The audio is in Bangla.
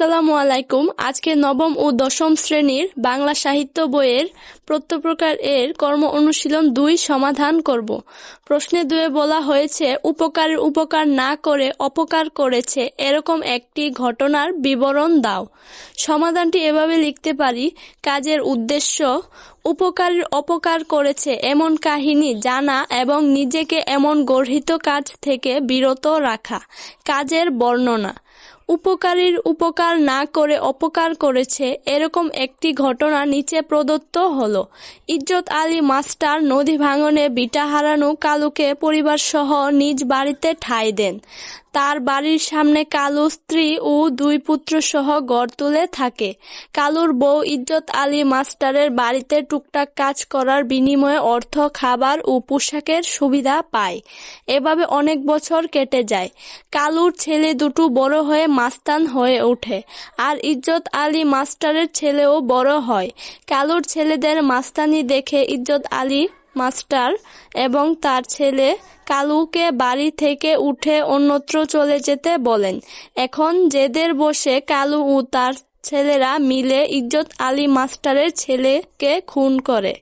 আসসালামু আলাইকুম। আজকে নবম ও দশম শ্রেণির বাংলা সাহিত্য বইয়ের প্রত্যপ্রকার এর কর্ম অনুশীলন দুই সমাধান করব। প্রশ্নে দুয়ে বলা হয়েছে, উপকারের উপকার না করে অপকার করেছে এরকম একটি ঘটনার বিবরণ দাও। সমাধানটি এভাবে লিখতে পারি, কাজের উদ্দেশ্য, উপকারের অপকার করেছে এমন কাহিনী জানা এবং নিজেকে এমন গর্হিত কাজ থেকে বিরত রাখা, কাজের বর্ণনা। উপকারীর উপকার না করে অপকার করেছে, এরকম একটি ঘটনা নিচে প্রদত্ত হলো। ইজ্জত আলী মাস্টার নদী ভাঙনে বিটা হারানো কালুকে পরিবার সহ নিজ বাড়িতে ঠাঁই দেন। তার বাড়ির সামনে কালু স্ত্রী ও দুই পুত্র সহ গড় তুলে থাকে। কালুর বউ ইজ্জত আলী মাস্টারের বাড়িতে টুকটাক কাজ করার বিনিময়ে অর্থ, খাবার ও পোশাকের সুবিধা পায়। এভাবে অনেক বছর কেটে যায়। কালুর ছেলে দুটো বড় হয়ে মাস্তান হয়ে ওঠে। আর ইজ্জত আলী মাস্টারের ছেলেও বড় হয়। কালুর ছেলেদের মাস্তানি দেখে ইজ্জত আলী মাস্টার এবং তার ছেলে কালুকে বাড়ি থেকে উঠে অন্যত্র চলে যেতে বলেন। এখন জেদের বসে কালু ও তার ছেলেরা মিলে ইজ্জত আলী মাস্টারের ছেলেকে খুন করে।